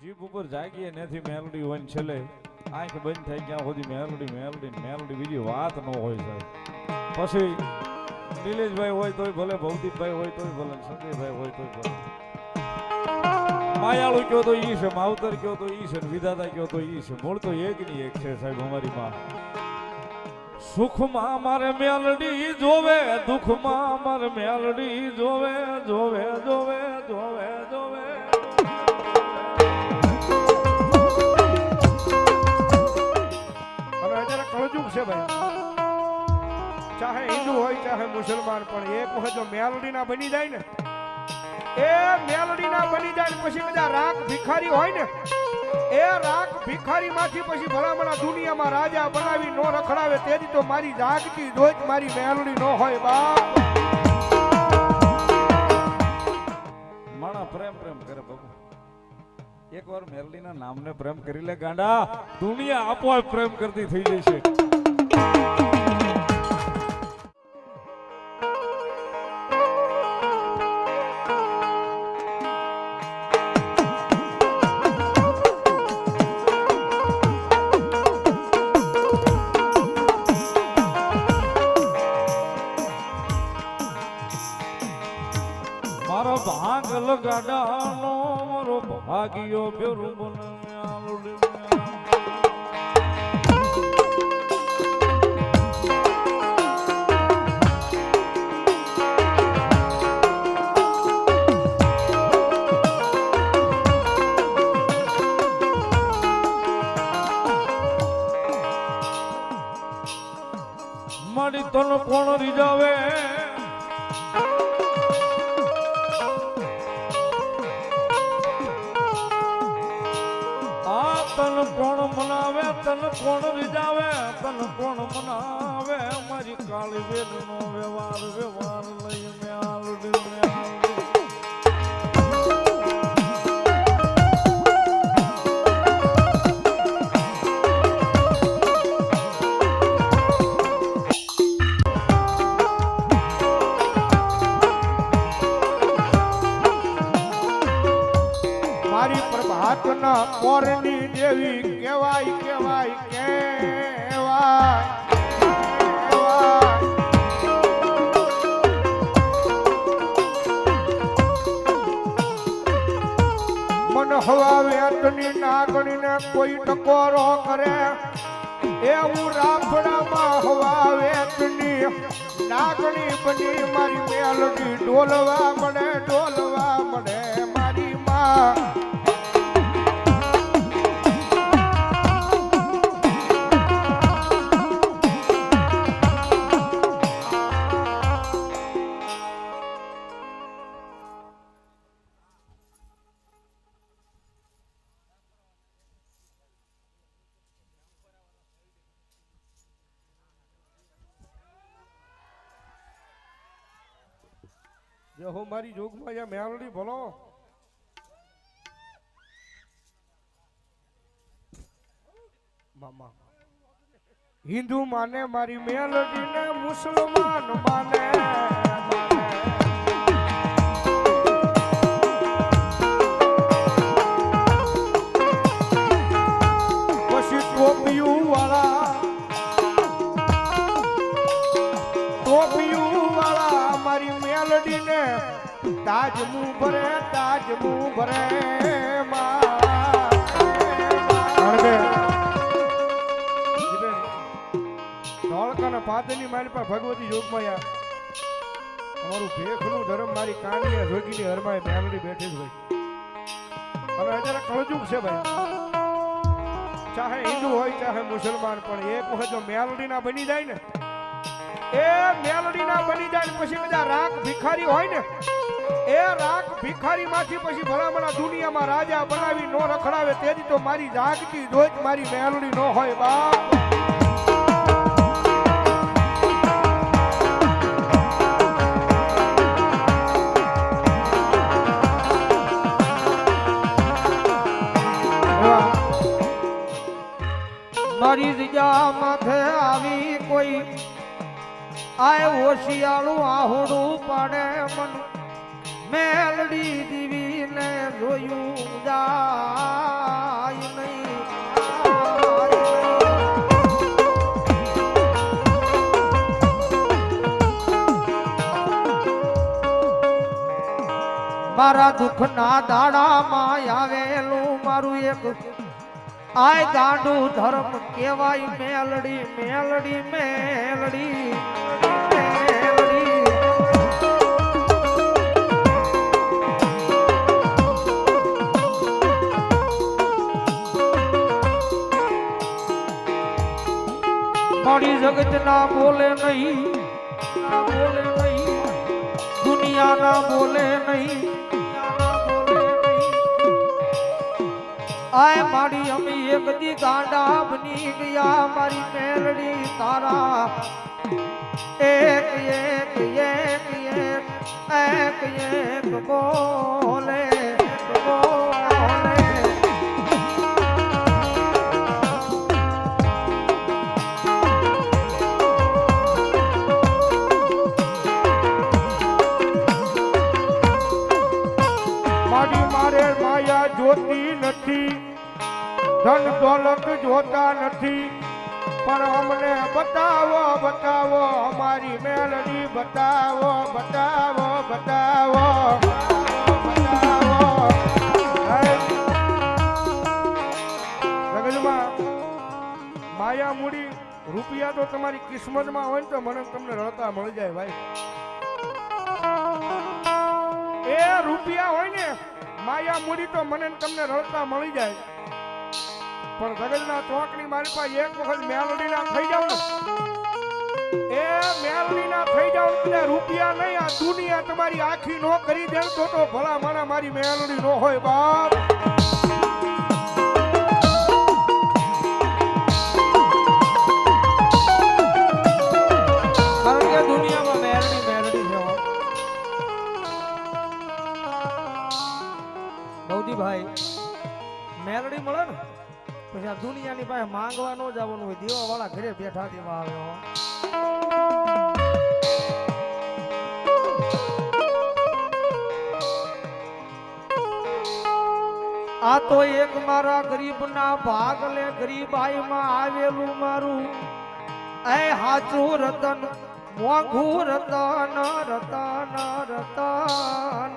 જીભ ઉપર જાગીએ નથી મેલડી હોય છેલ્લે આંખ બંધ થઈ ગયા સુધી મેલડી મેલડી મેલડી, બીજી વાત ન હોય સાહેબ. પછી નિલેશભાઈ હોય તોય ભલે, ભૌતિકભાઈ હોય તોય ભલે સંજયભાઈ હોય તોય ભલે. માયાળુ કયો તો ઈ છે, માવતર કયો તો ઈ છે વિધાતા કયો તો ઈ છે. મૂળ તો એક ની એક છે સાહેબ અમારી માં. સુખમાં મારે મેલડી જોવે, દુઃખમાં મારે મેલડી જોવે જોવે જોવે જોવે જોવે. કળજુગ છે ભાઈ. ચાહે હિન્દુ હોય, ચાહે મુસલમાન, પણ એક વખત જો મેલડીના બની જાય ને, એ મેલડીના બની જાય ને પછી બધા રાગ ભિખારી હોય ને, એ રાગ ભિખારી માંથી પછી ભલામણા દુનિયામાં રાજા બનાવી નો રખડાવે તેથી તો મારી જાગતી જોઈ મારી મેલડી નો હોય, બાપ. માણા પ્રેમ પ્રેમ કરે બાબુ એકવાર નામ નામને પ્રેમ કરી લે ગાંડા. દુનિયા આપોઆપ પ્રેમ કરતી થઈ જશે. રીજાવે આ તન કોણ મનાવે, તન કોણ રીજાવે તન કોણ મનાવે? મારી કાળી વેદ નો વ્યવહાર વ્યવહાર લઈ મેં આલડી મે મારી પ્રભાતના પોરની દેવી કેવાય કેવાય મન હવા વેતની નાગણીને કોઈ ટકોરો કરે, એવું રાફડામાં હવા વેતની નાગણી બની મારી મેલડી ડોલવા મળે. જો હો મારી જોગમાં યા મેલડી ભલો. મામા. હિન્દુ માને મારી મેલડી ને મુસલમાન માને. પાદની મારી પાસે ભગવતી યોગમાયા અમારું ભેખનું ધર્મ મારી કાંડીએ જોગીની હરમાએ મેલડી બેઠી હોય. અને અત્યારે કળજુગ છે ભાઈ. ચાહે હિન્દુ હોય, ચાહે મુસલમાન, પણ એક વખત જો મેલડીના બની જાય ને, એ મેલડીના બની જાય ને પછી બધા રાગ ભિખારી હોય ને એ રાખ ભિખારી માંથી પછી ભલામણા દુનિયામાં રાજા બનાવી નો રખડાવે તેથી તો મારી જાગતી જોઈ મારી મેલડી નો હોય બા મારા દુઃખના દાડામાં આવેલું મારું એક આય ગાંડું ધર્મ કેવાય મેલડી મેલડી મેલડી મારી જગત ના બોલે નહીં. મારી અમી એક દી ગાંડા બની ગયા. મારી મેલડી તારા. એક એક એક એક એક એક બોલે. મારી મારે માયા જોતી નથી. ધન દોલત જોતા નથી. પણ અમને બતાવો બતાવો, અમારી મેલડી બતાવો બતાવો બતાવો માયા મૂડી, રૂપિયા તો તમારી કિસ્મતમાં હોય ને તો મને તમને રડતા મળી જાય ભાઈ. એ રૂપિયા હોય ને, માયા મૂડી તો મને તમને રડતા મળી જાય. પણ ગગનના ચોકની મારી પાસે એક વખત મેલડીના થઈ જાવ ને. એ મેલડીના થઈ જાવ ને રૂપિયા નહીં, આ દુનિયા તમારી આખી નો કરી દે તો તો ભલા માણા મારી મેલડી નો હોય બાપ. દુનિયાની પાસે માંગવા ન જવાનું હોય દેવા વાળા ઘરે બેઠા દેવા આવ્યો આ તો એક મારા ગરીબના ભાગલે ગરીબાઈમાં આવેલું મારું. એ હાચું રતન, મોંઘું રતન રતન રતન.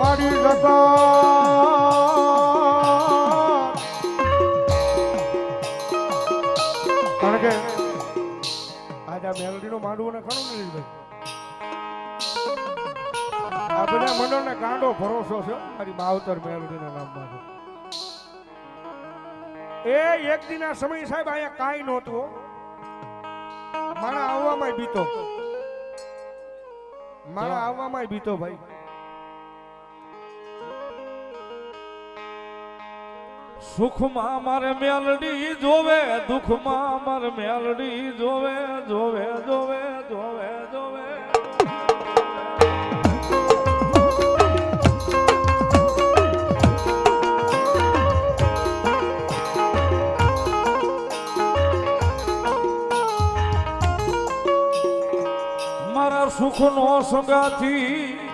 મારી જગત કારણ કે આજ આ મેલડીનો માંડવો ને આ બધા મંડળને ગાંડો ભરોસો છે, મારી માવતર મેલડીના નામમાં એ એક સમય સાહેબ અહીંયા કાંઈ નહોતું મારા આવવામાં બીતો. મારા આવવામાં બીતો ભાઈ. સુખમાં મારે મેલડી જોવે, દુઃખમાં મારે મેલડી જોવે જોવે જોવે જોવે જોવે. મારા સુખનો સંગાથી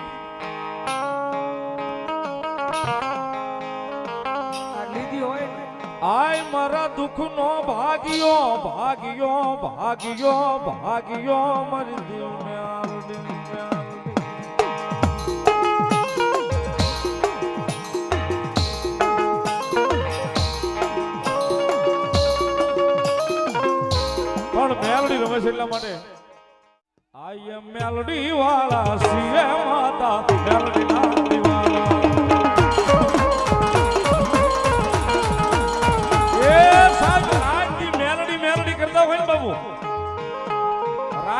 દુઃખનો ભાગ્યો ભાગ્યો ભાગ્યો ભાગ્યો મારી મેલડી પણ મેલડી રમે છે એટલા માટે. આઈ એમ મેલડી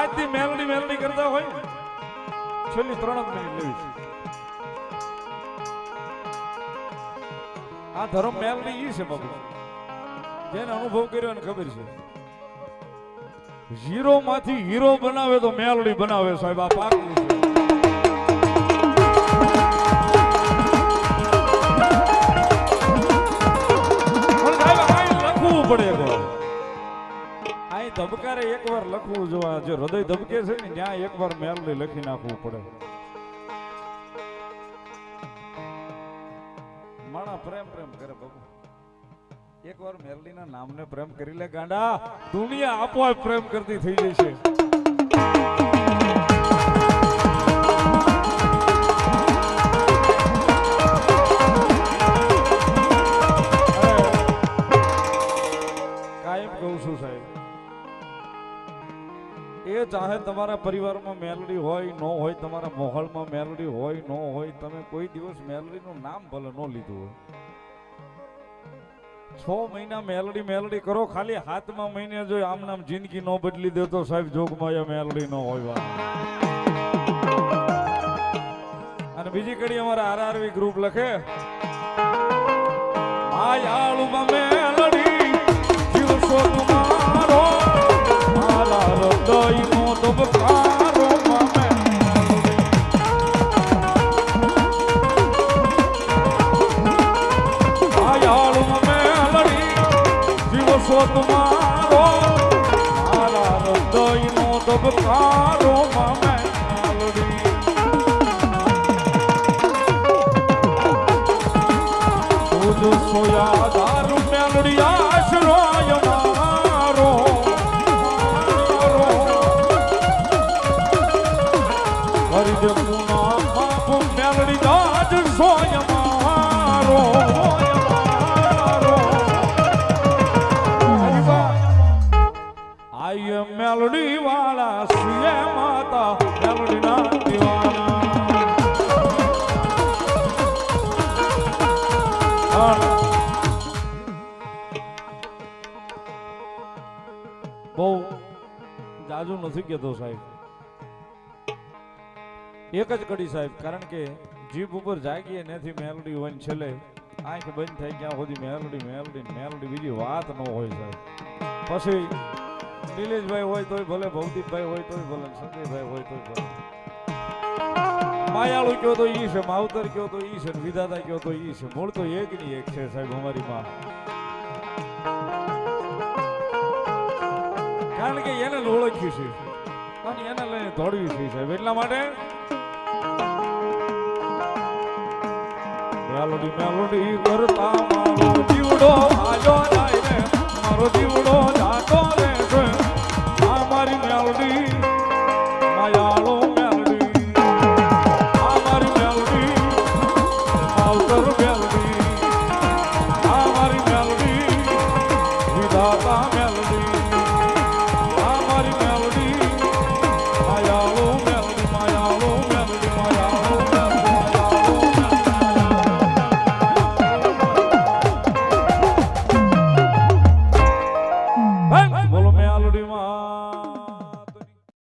રાજની મેલડી મેલડી કરતા હોય છેલ્લી ત્રણ જ મિનિટ લેવી છે. આ ધર્મ મેલડી ઈ છે બાબુ જેને અનુભવ કર્યો એને ખબર છે. હીરો માંથી હીરો બનાવે તો મેલડી બનાવે સાહેબ, આ પાકું છે. પડે ન્યાય ધબકારે એકવાર લખવું જો હૃદય ધબકે છે ને ન્યાય એકવાર મેલની લખી નાખવું પડે. માણા પ્રેમ પ્રેમ કરે બાબુ એકવાર મેરલીના નામને પ્રેમ કરી લે, ગાંડા. દુનિયા આપોઆપ પ્રેમ કરતી થઈ જશે. ચાહે તમારા પરિવારમાં મેલડી હોય, ન હોય, તમારા મોહલમાં મેલડી હોય, ન હોય, તમે કોઈ દિવસ મેલડીનું નામ ભલે ન લીધું હોય. છ મહિના મેલડી મેલડી કરો, ખાલી હાથમાં મહિને જો આમ નામ જિંદગી ન બદલી દે તો સાહેબ જોગમાં મેલડી ન હોય અને બીજી કડી અમારા આરઆરવી ગ્રુપ લખે. માયાળુમાં મેલડી જીવશો તમારો મારા હૃદયનો તમારો મારા હૃદયનો ધબકારો માં સોય મારો આય મેલડી વાળા સુએ માતા મેલડી બહુ જાજુ નથી કહેતો સાહેબ. એક જ કડી સાહેબ, કારણ કે જીભ ઉપર જાગીએ નથી મેલડી હોય છેલ્લે આંખ બંધ થઈ ગયા સુધી મેલડી મેલડી મેલડી બીજી વાત ન હોય સાહેબ. પછી નિલેશભાઈ હોય તોય ભલે, ભૌતિકભાઈ હોય તોય ભલે, સંજયભાઈ હોય તોય ભલે. માયાળુ કયો તો ઈ છે, માવતર કયો તો ઈ છે વિધાતા કયો તો ઈ છે. મૂળ તો એક ની એક છે સાહેબ અમારી માં. કારણ કે એને ઓળખ્યું છે. અને એને લઈને દોડ્યું છે સાહેબ. એટલા માટે મેલોડી મેલોડી કરતા મારો જીવડો આજો જાય રે, મારો જીવડો જાતો રે આ મારી મેલોડી, માયાળો મેલોડી. આ મારી મેલોડી આવતર